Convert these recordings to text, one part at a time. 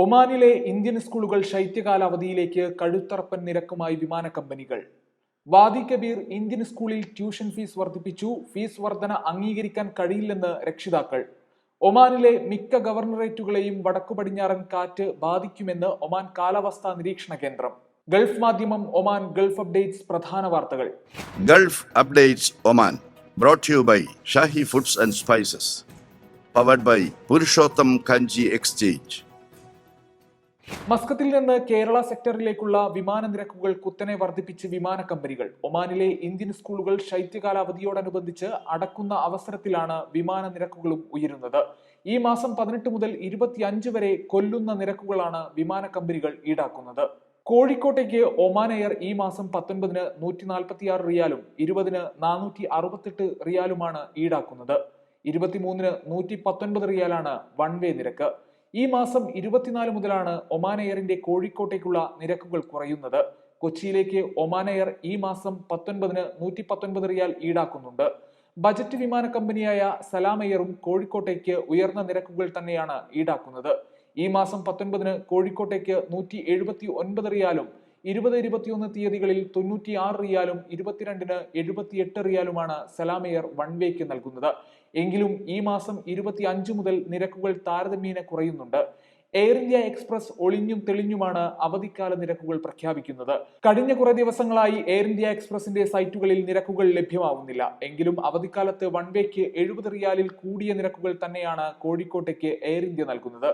ഒമാനിലെ ഇന്ത്യൻ സ്കൂളുകൾ ശൈത്യകാല അവധിയിലേക്ക് കഴുത്തറപ്പൻ നിരക്കുമായി വിമാന കമ്പനികൾ. വാദി കബീർ ഇന്ത്യൻ സ്കൂളിൽ ട്യൂഷൻ ഫീസ് വർദ്ധിപ്പിച്ചു. ഫീസ് വർധന അംഗീകരിക്കാൻ കഴിയില്ലെന്ന് രക്ഷിതാക്കൾ. ഒമാനിലെ മിക്ക ഗവർണറേറ്റുകളെയും വടക്കു പടിഞ്ഞാറൻ കാറ്റ് ബാധിക്കുമെന്ന് ഒമാൻ കാലാവസ്ഥാ നിരീക്ഷണ കേന്ദ്രം. ഗൾഫ് മാധ്യമം ഒമാൻ ഗൾഫ് അപ്ഡേറ്റ്സ് പ്രധാന വാർത്തകൾ. Gulf updates Oman brought you by Shahi foods and spices powered by Purushottam Kanji exchange. മസ്കത്തിൽ നിന്ന് കേരള സെക്ടറിലേക്കുള്ള വിമാന നിരക്കുകൾ കുത്തനെ വർദ്ധിപ്പിച്ച് വിമാന കമ്പനികൾ. ഒമാനിലെ ഇന്ത്യൻ സ്കൂളുകൾ ശൈത്യകാലാവധിയോടനുബന്ധിച്ച് അടക്കുന്ന അവസരത്തിലാണ് വിമാന നിരക്കുകളും ഉയരുന്നത്. ഈ മാസം പതിനെട്ട് മുതൽ ഇരുപത്തിയഞ്ച് വരെ കൊല്ലുന്ന നിരക്കുകളാണ് വിമാന കമ്പനികൾ ഈടാക്കുന്നത്. കോഴിക്കോട്ടേക്ക് ഒമാൻ എയർ ഈ മാസം പത്തൊൻപതിന് നൂറ്റി നാൽപ്പത്തി ആറ് റിയാലും ഇരുപതിന് നാനൂറ്റി അറുപത്തെട്ട് റിയാലുമാണ് ഈടാക്കുന്നത്. ഇരുപത്തിമൂന്നിന് നൂറ്റി പത്തൊൻപത് റിയാലാണ് വൺ വേ നിരക്ക്. ഈ മാസം ഇരുപത്തിനാല് മുതലാണ് ഒമാൻ എയറിന്റെ കോഴിക്കോട്ടേക്കുള്ള നിരക്കുകൾ കുറയുന്നത്. കൊച്ചിയിലേക്ക് ഒമാൻ എയർ ഈ മാസം പത്തൊൻപതിന് നൂറ്റി പത്തൊൻപത് റിയാൽ ഈടാക്കുന്നുണ്ട്. ബജറ്റ് വിമാന കമ്പനിയായ സലാം എയറും കോഴിക്കോട്ടേക്ക് ഉയർന്ന നിരക്കുകൾ തന്നെയാണ് ഈടാക്കുന്നത്. ഈ മാസം പത്തൊൻപതിന് കോഴിക്കോട്ടേക്ക് നൂറ്റി എഴുപത്തി ഒൻപത് റിയാലും ഇരുപത് ഇരുപത്തിയൊന്ന് തീയതികളിൽ തൊണ്ണൂറ്റി ആറ് റിയാലും ഇരുപത്തിരണ്ടിന് എഴുപത്തിയെട്ട് റിയാലുമാണ് സലാമെയർ വൺ വേക്ക് നൽകുന്നത്. എങ്കിലും ഈ മാസം ഇരുപത്തി അഞ്ച് മുതൽ നിരക്കുകൾ താരതമ്യേന കുറയുന്നുണ്ട്. എയർ ഇന്ത്യ എക്സ്പ്രസ് ഒളിഞ്ഞും തെളിഞ്ഞുമാണ് അവധിക്കാല നിരക്കുകൾ പ്രഖ്യാപിക്കുന്നത്. കഴിഞ്ഞ കുറെ ദിവസങ്ങളായി എയർ ഇന്ത്യ എക്സ്പ്രസിന്റെ സൈറ്റുകളിൽ നിരക്കുകൾ ലഭ്യമാവുന്നില്ല. എങ്കിലും അവധിക്കാലത്ത് വൺ വേക്ക് എഴുപത് റിയാലിൽ കൂടിയ നിരക്കുകൾ തന്നെയാണ് കോഴിക്കോട്ടേക്ക് എയർ ഇന്ത്യ നൽകുന്നത്.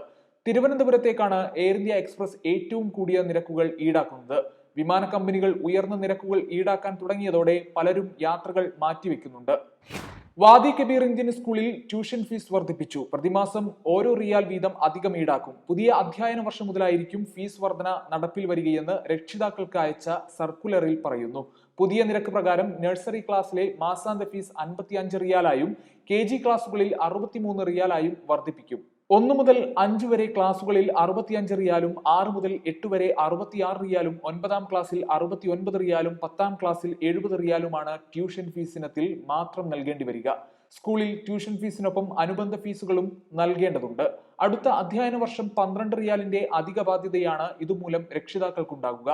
തിരുവനന്തപുരത്തേക്കാണ് എയർ ഇന്ത്യ എക്സ്പ്രസ് ഏറ്റവും കൂടിയ നിരക്കുകൾ ഈടാക്കുന്നത്. വിമാന കമ്പനികൾ ഉയർന്ന നിരക്കുകൾ ഈടാക്കാൻ തുടങ്ങിയതോടെ പലരും യാത്രകൾ മാറ്റിവെക്കുന്നുണ്ട്. വാദി കബീർ ഇന്ത്യൻ സ്കൂളിൽ ട്യൂഷൻ ഫീസ് വർദ്ധിപ്പിച്ചു. പ്രതിമാസം ഓരോ റിയാൽ വീതം അധികം ഈടാക്കും. പുതിയ അധ്യയന വർഷം മുതലായിരിക്കും ഫീസ് വർധന നടപ്പിൽ വരികയെന്ന് രക്ഷിതാക്കൾക്ക് അയച്ച സർക്കുലറിൽ പറയുന്നു. പുതിയ നിരക്ക് പ്രകാരം നഴ്സറി ക്ലാസ്സിലെ മാസാന്ത ഫീസ് അൻപത്തിയഞ്ച് റിയാലായും കെ ജി ക്ലാസുകളിൽ അറുപത്തിമൂന്ന് റിയാലായും വർദ്ധിപ്പിക്കും. ഒന്നു മുതൽ അഞ്ച് വരെ ക്ലാസുകളിൽ അറുപത്തിയഞ്ച് റിയാലും ആറ് മുതൽ എട്ട് വരെ അറുപത്തിയാറ് റിയാലും ഒൻപതാം ക്ലാസ്സിൽ അറുപത്തി ഒൻപത് റിയാലും പത്താം ക്ലാസ്സിൽ എഴുപത് റിയാലുമാണ് ട്യൂഷൻ ഫീസിനത്തിൽ മാത്രം നൽകേണ്ടി വരിക. സ്കൂളിൽ ട്യൂഷൻ ഫീസിനൊപ്പം അനുബന്ധ ഫീസുകളും നൽകേണ്ടതുണ്ട്. അടുത്ത അധ്യയന വർഷം പന്ത്രണ്ട് റിയാലിന്റെ അധിക ബാധ്യതയാണ് ഇതുമൂലം രക്ഷിതാക്കൾക്കുണ്ടാകുക.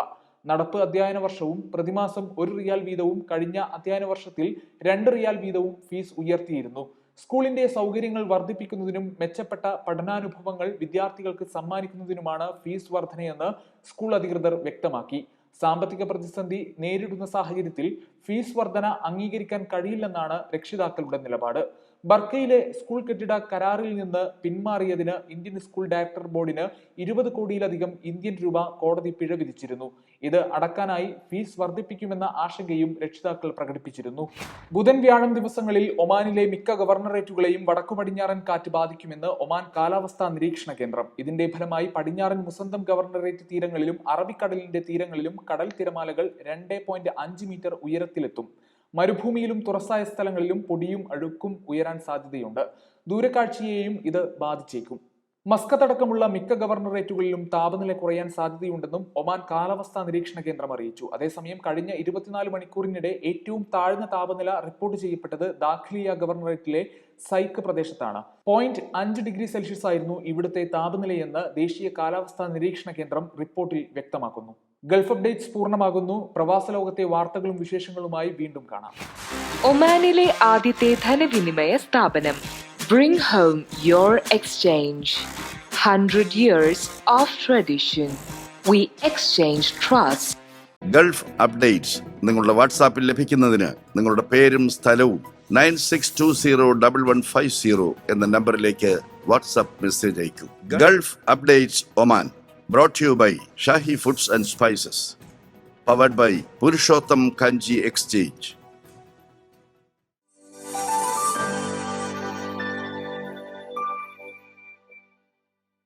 നടപ്പ് അധ്യയന വർഷവും പ്രതിമാസം ഒരു റിയാൽ വീതവും കഴിഞ്ഞ അധ്യയന വർഷത്തിൽ രണ്ട് റിയാൽ വീതവും ഫീസ് ഉയർത്തിയിരുന്നു. സ്കൂളിന്റെ സൗകര്യങ്ങൾ വർദ്ധിപ്പിക്കുന്നതിനും മെച്ചപ്പെട്ട പഠനാനുഭവങ്ങൾ വിദ്യാർത്ഥികൾക്ക് സമ്മാനിക്കുന്നതിനുമാണ് ഫീസ് വർധനയെന്ന് സ്കൂൾ അധികൃതർ വ്യക്തമാക്കി. സാമ്പത്തിക പ്രതിസന്ധി നേരിടുന്ന സാഹചര്യത്തിൽ ഫീസ് വർധന അംഗീകരിക്കാൻ കഴിയില്ലെന്നാണ് രക്ഷിതാക്കളുടെ നിലപാട്. ബർക്കയിലെ സ്കൂൾ കെട്ടിട കരാറിൽ നിന്ന് പിന്മാറിയതിന് ഇന്ത്യൻ സ്കൂൾ ഡയറക്ടർ ബോർഡിന് ഇരുപത് കോടിയിലധികം ഇന്ത്യൻ രൂപ കോടതി പിഴ വിധിച്ചിരുന്നു. ഇത് അടക്കാനായി ഫീസ് വർദ്ധിപ്പിക്കുമെന്ന ആശങ്കയും രക്ഷിതാക്കൾ പ്രകടിപ്പിച്ചിരുന്നു. ബുധൻ വ്യാഴം ദിവസങ്ങളിൽ ഒമാനിലെ മിക്ക ഗവർണറേറ്റുകളെയും വടക്കു പടിഞ്ഞാറൻ കാറ്റ് ബാധിക്കുമെന്ന് ഒമാൻ കാലാവസ്ഥാ നിരീക്ഷണ കേന്ദ്രം. ഇതിന്റെ ഫലമായി പടിഞ്ഞാറൻ മുസന്തം ഗവർണറേറ്റ് തീരങ്ങളിലും അറബിക്കടലിന്റെ തീരങ്ങളിലും കടൽ തിരമാലകൾ രണ്ട് മീറ്റർ ഉയരത്തിലെത്തും. മരുഭൂമിയിലും തുറസായ സ്ഥലങ്ങളിലും പൊടിയും അഴുക്കും ഉയരാൻ സാധ്യതയുണ്ട്. ദൂരക്കാഴ്ചയെയും ഇത് ബാധിച്ചേക്കും. മസ്കത്ത് അടക്കമുള്ള മിക്ക ഗവർണറേറ്റുകളിലും താപനില കുറയാൻ സാധ്യതയുണ്ടെന്നും ഒമാൻ കാലാവസ്ഥാ നിരീക്ഷണ കേന്ദ്രം അറിയിച്ചു. അതേസമയം കഴിഞ്ഞ ഇരുപത്തിനാല് മണിക്കൂറിനിടെ ഏറ്റവും താഴ്ന്ന താപനില റിപ്പോർട്ട് ചെയ്യപ്പെട്ടത് ദാഖ്ലിയ ഗവർണറേറ്റിലെ സൈക്ക് പ്രദേശത്താണ്. പോയിന്റ് അഞ്ച് ഡിഗ്രി സെൽഷ്യസ് ആയിരുന്നു ഇവിടുത്തെ താപനിലയെന്ന് ദേശീയ കാലാവസ്ഥാ നിരീക്ഷണ കേന്ദ്രം റിപ്പോർട്ടിൽ വ്യക്തമാക്കുന്നു. ഗൾഫ് അപ്ഡേറ്റ്സ് പൂർണമാകുന്നു. പ്രവാസ ലോകത്തെ വാർത്തകളും വിശേഷങ്ങളുമായി വീണ്ടും കാണാം. ഒമാനിലെ ആദ്യത്തെ ധനവിനിമയ സ്ഥാപനം. Bring home your exchange hundred years of tradition we exchange trust Gulf updates നിങ്ങളുടെ വാട്സാപ്പിൽ ലഭിക്കുന്നതിന് നിങ്ങളുടെ പേരും സ്ഥലവും nine six two zero double one five zero എന്ന നമ്പറിലേക്ക് വാട്സാപ്പ് മെസ്സേജ് അയക്കൂ. Gulf updates Oman brought you by Shahi foods and spices powered by Purushottam Kanji exchange